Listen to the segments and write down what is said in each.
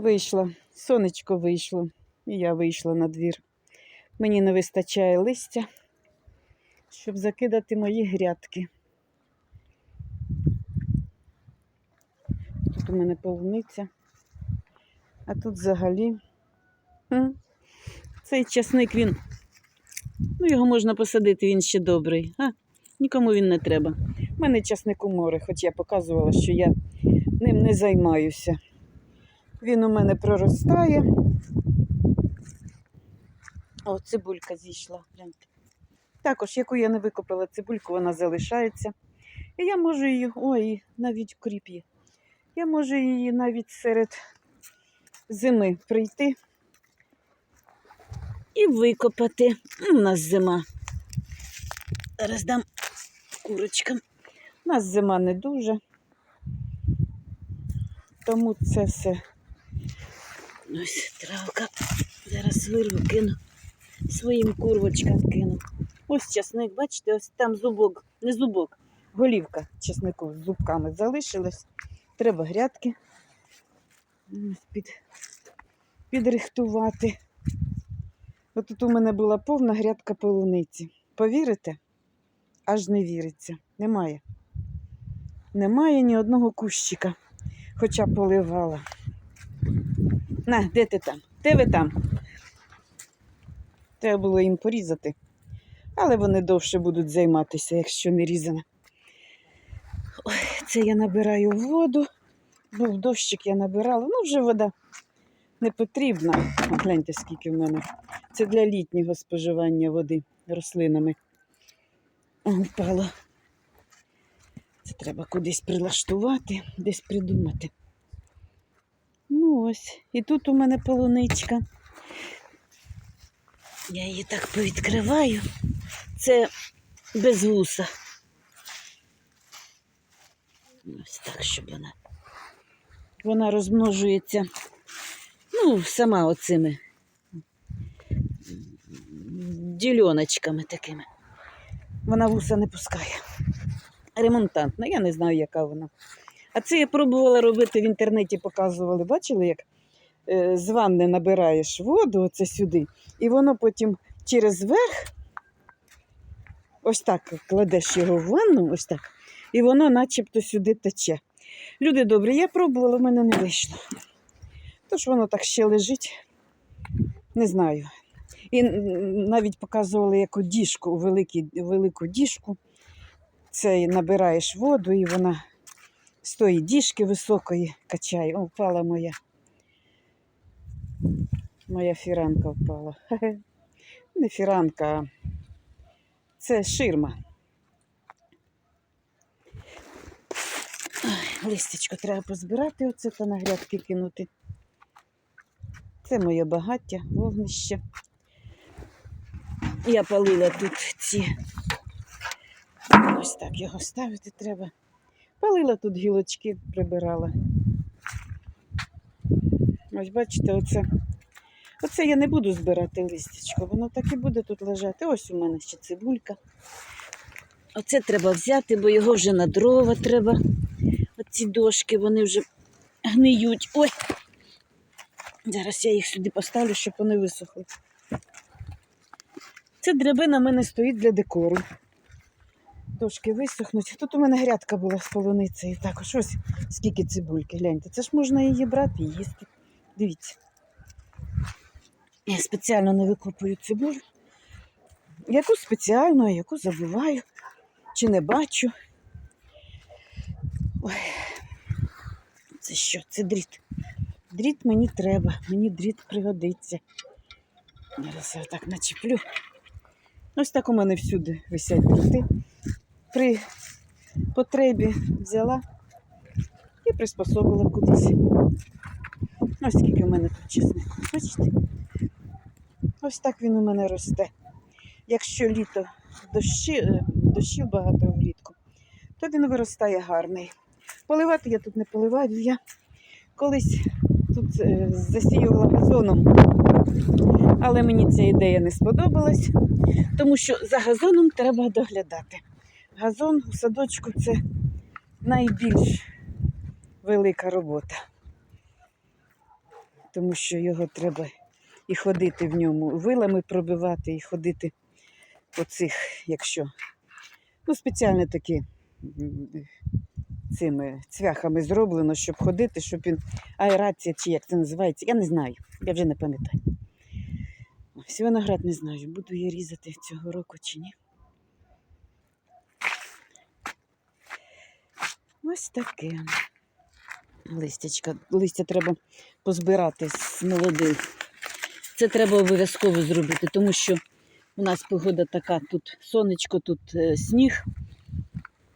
Вийшла, сонечко вийшло, і я вийшла на двір. Мені не вистачає листя, щоб закидати мої грядки. Тут у мене полуниця, а тут взагалі цей часник він. Ну, його можна посадити, він ще добрий. А? Нікому він не треба. У мене часнику море, хоч я показувала, що я ним не займаюся. Він у мене проростає. О, цибулька зійшла. Гляньте. Також, яку я не викопала цибульку, вона залишається. І я можу її, ой, навіть кріп є. Я можу її навіть серед зими прийти і викопати. У нас зима. Зараз дам курочкам. У нас зима не дуже. Тому це все. Ось травка. Зараз вирву, кину. Своїм курвочкам кину. Ось часник, бачите, ось там зубок, не зубок, голівка часнику з зубками залишилась. Треба грядки під, підрихтувати. От у мене була повна грядка полуниці. Повірите? Аж не віриться. Немає. Немає ні одного кущика, хоча поливала. На, де ти там? Де ви там? Треба було їм порізати. Але вони довше будуть займатися, якщо не різане. Ой, це я набираю воду. Був дощик я набирала. Ну, вже вода не потрібна. Гляньте, скільки в мене. Це для літнього споживання води рослинами. О. Це треба кудись прилаштувати, десь придумати. Ось. І тут у мене полуничка. Я її так повідкриваю. Це без вуса. Ось так, щоб вона. Вона розмножується, ну, сама оцими дільоночками такими. Вона вуса не пускає. Ремонтантна, я не знаю, яка вона. Це я пробувала робити в інтернеті, показували. Бачили, як е, з ванни набираєш воду оце сюди, і воно потім через верх, ось так кладеш його в ванну, ось так, і воно начебто сюди тече. Люди добрі, я пробувала, в мене не вийшло. Тож воно так ще лежить, не знаю. І навіть показували яку діжку, велику діжку. Це набираєш воду, і вона з тої діжки високої качає. О, впала моя. Моя фіранка впала. Не фіранка, а це ширма. Ой, Листячко треба позбирати, оце та на грядки кинути. Це моє багаття, вогнище. Я палила тут ці. Ось так його ставити треба. Палила тут гілочки, прибирала. Ось бачите, оце. Оце я не буду збирати листячко, воно так і буде тут лежати. Ось у мене ще цибулька. Оце треба взяти, бо його вже на дрова треба. Оці дошки, вони вже гниють. Ой! Зараз я їх сюди поставлю, щоб вони висохли. Це драбина в мене стоїть для декору. Дошки висохнуть. Тут у мене грядка була з полуницею. Також ось скільки цибульки. Гляньте, це ж можна її брати і їсти. Дивіться. Я спеціально не викопую цибулю. Яку спеціально, а яку забуваю, чи не бачу. Ой. Це що? Це дріт. Дріт мені треба, мені дріт пригодиться. Зараз я так начеплю. Ось так у мене всюди висять дріти. При потребі взяла і приспособила кудись. Ось скільки в мене тут чеснику. Бачите? Ось так він у мене росте. Якщо літо дощі, е, дощів багато влітку, то він виростає гарний. Поливати я тут не поливаю. Я колись тут е, засіювала газоном, але мені ця ідея не сподобалась, тому що за газоном треба доглядати. Газон у садочку це найбільш велика робота. тому що його треба і ходити в ньому, вилами пробивати, і ходити по цих, якщо ну, спеціально такі цими цвяхами зроблено, щоб ходити, щоб він аерація чи як це називається, я не знаю, я вже не пам'ятаю. Ось виноград не знаю, буду я різати цього року чи ні. Ось таке. Листячка. Листя треба позбирати з молодих. Це треба обов'язково зробити, тому що у нас погода така, тут сонечко, тут е, сніг,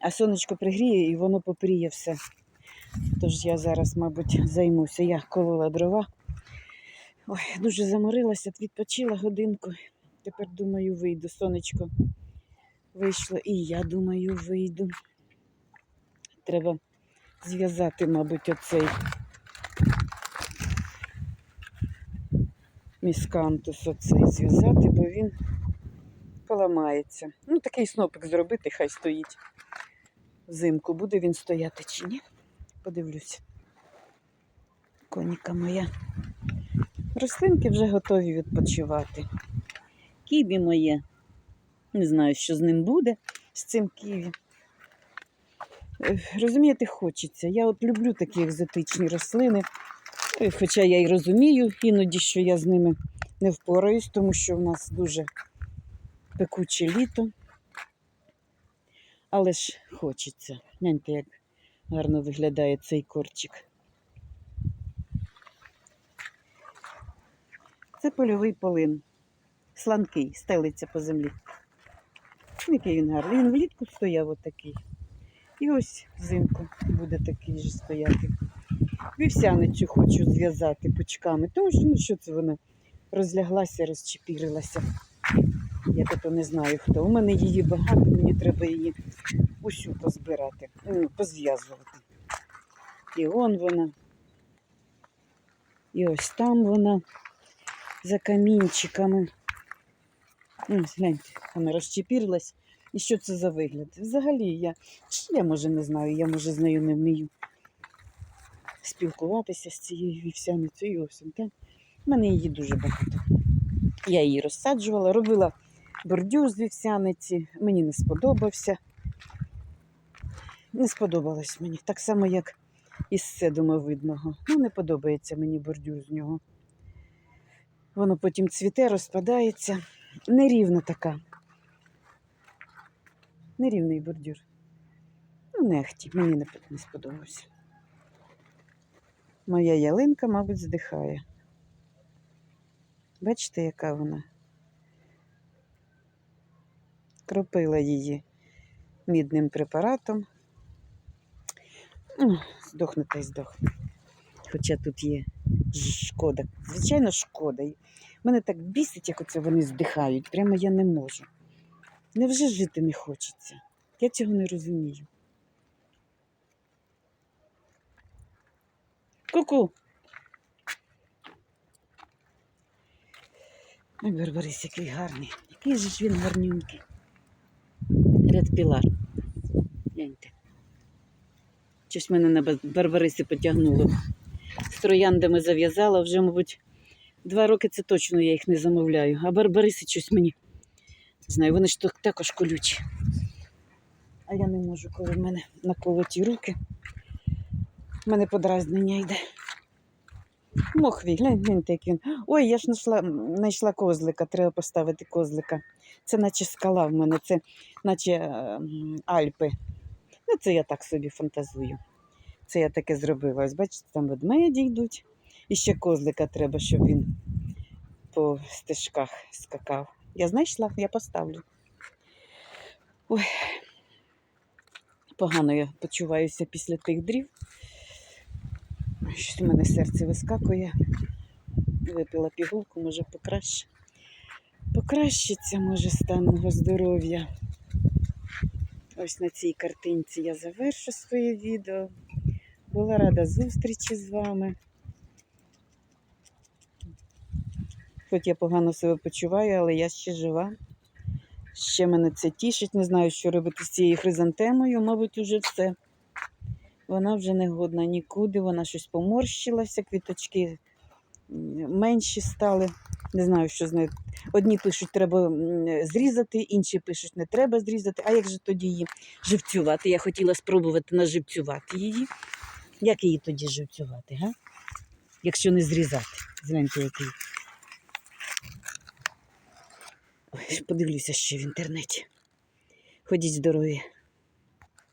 а сонечко пригріє і воно попріє все. Тож я зараз, мабуть, займуся. Я колола дрова. Ой, дуже заморилася, відпочила годинку. Тепер думаю, вийду. Сонечко вийшло, і я думаю, вийду. Треба зв'язати, мабуть, оцей міскантус оцей зв'язати, бо він поламається. Ну, такий снопик зробити, хай стоїть. Взимку буде він стояти чи ні? Подивлюсь. Коніка моя. Рослинки вже готові відпочивати. Ківі моє. Не знаю, що з ним буде, з цим ківі. Розумієте, хочеться. Я от люблю такі екзотичні рослини. Е, Хоча я й розумію іноді, що я з ними не впораюсь, тому що в нас дуже пекуче літо. Але ж хочеться. Гляньте, як гарно виглядає цей корчик. Це польовий полин. Сланкий, стелиться по землі. Який він гарний. Він влітку стояв отакий. І ось взимку буде такий же стояти. Вівсяницю хочу зв'язати пучками, тому що ну що це вона розляглася, розчепірилася. Я то не знаю хто. У мене її багато, мені треба її усю позбирати, ну, позв'язувати. І он вона. І ось там вона за камінчиками. Ось, гляньте, вона розчепірилась. І що це за вигляд? Взагалі, я, я може не знаю, я може з нею не вмію спілкуватися з цією вівсяницею. У мене її дуже багато. Я її розсаджувала, робила бордюр з вівсяниці, мені не сподобався. Не сподобалось мені. Так само, як із седумовидного. Ну, не подобається мені бордюр з нього. Воно потім цвіте, розпадається. Нерівна така. Нерівний бордюр. Ну, нехті, мені не, сподобався. Моя ялинка, мабуть, здихає. Бачите, яка вона? Кропила її мідним препаратом. Здохне та й здохне. Хоча тут є шкода. Звичайно, шкода. Мене так бісить, як оце вони здихають. Прямо я не можу. Невже жити не хочеться? Я цього не розумію. Ку-ку. Ой, Барбарис, який гарний. Який же ж він гарнюнький. Ред пілар. Гляньте. Щось мене на Барбарисі потягнуло. З трояндами зав'язала, вже, мабуть, два роки це точно я їх не замовляю. А Барбариси щось мені. Не знаю, вони ж так- також колючі. А я не можу, коли в мене наколоті руки. У мене подразнення йде. Мохвій, глянь, гляньте, як він. Ой, я ж знайшла, знайшла козлика, треба поставити козлика. Це наче скала в мене, це наче е, Альпи. Ну, це я так собі фантазую. Це я таке зробила. Ось бачите, там ведмеді йдуть. І ще козлика треба, щоб він по стежках скакав. Я знайшла, я поставлю. Ой, погано я почуваюся після тих дрів. Щось у мене серце вискакує. Випила пігулку, може покраще. Покращиться, може, стан мого здоров'я. Ось на цій картинці я завершу своє відео. Була рада зустрічі з вами. Хоч я погано себе почуваю, але я ще жива. Ще мене це тішить. Не знаю, що робити з цією хризантемою. Мабуть, уже все. Вона вже не годна нікуди, вона щось поморщилася, квіточки менші стали. Не знаю, що з нею. Одні пишуть, треба зрізати, інші пишуть, не треба зрізати. А як же тоді її живцювати? Я хотіла спробувати наживцювати її. Як її тоді живцювати, га? Якщо не зрізати. Гляньте, який. Ой, подивлюся ще в інтернеті. Ходіть здорові.